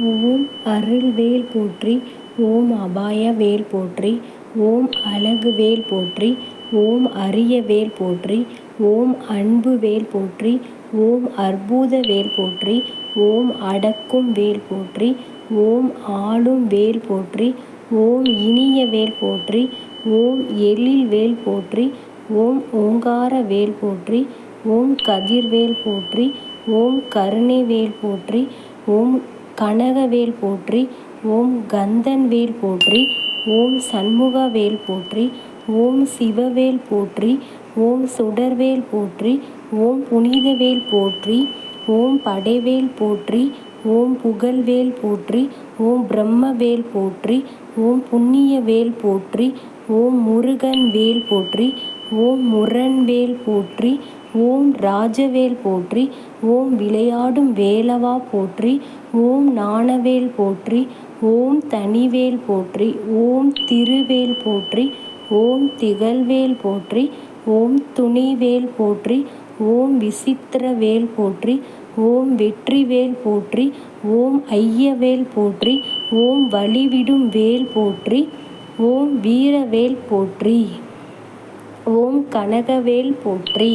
ஓம் அருள்வேல் போற்றி ஓம் அபாய வேல் போற்றி ஓம் அழகுவேல் போற்றி ஓம் அரிய வேல் போற்றி ஓம் அன்பு வேல் போற்றி ஓம் அற்புத வேல் போற்றி ஓம் அடக்கும் வேல் போற்றி ஓம் ஆளும் வேல் போற்றி ஓம் இனிய வேல் போற்றி ஓம் எழில் வேல் போற்றி ஓம் ஓங்கார வேல் போற்றி ஓம் கதிர்வேல் போற்றி ஓம் கருணை வேல் போற்றி ஓம் கனகவேல் போற்றி ஓம் கந்தன்வேல் போற்றி ஓம் சண்முகவேல் போற்றி ஓம் சிவவேல் போற்றி ஓம் சுடர்வேல் போற்றி ஓம் புனிதவேல் போற்றி ஓம் படைவேல் போற்றி ஓம் புகழ்வேல் போற்றி ஓம் பிரம்மவேல் போற்றி ஓம் புண்ணியவேல் போற்றி ஓம் முருகன் வேல் போற்றி ஓம் முரண்வேல் போற்றி ஓம் ராஜவேல் போற்றி ஓம் விளையாடும் வேலவா போற்றி ஓம் நாணவேல் போற்றி ஓம் தனிவேல் போற்றி ஓம் திருவேல் போற்றி ஓம் திகழ்வேல் போற்றி ஓம் துணிவேல் போற்றி ஓம் விசித்திரவேல் போற்றி ஓம் வெற்றிவேல் போற்றி ஓம் ஐயவேல் போற்றி ஓம் வழிவிடும் வேல் போற்றி ஓம் வீரவேல் போற்றி ஓம் கனகவேல் போற்றி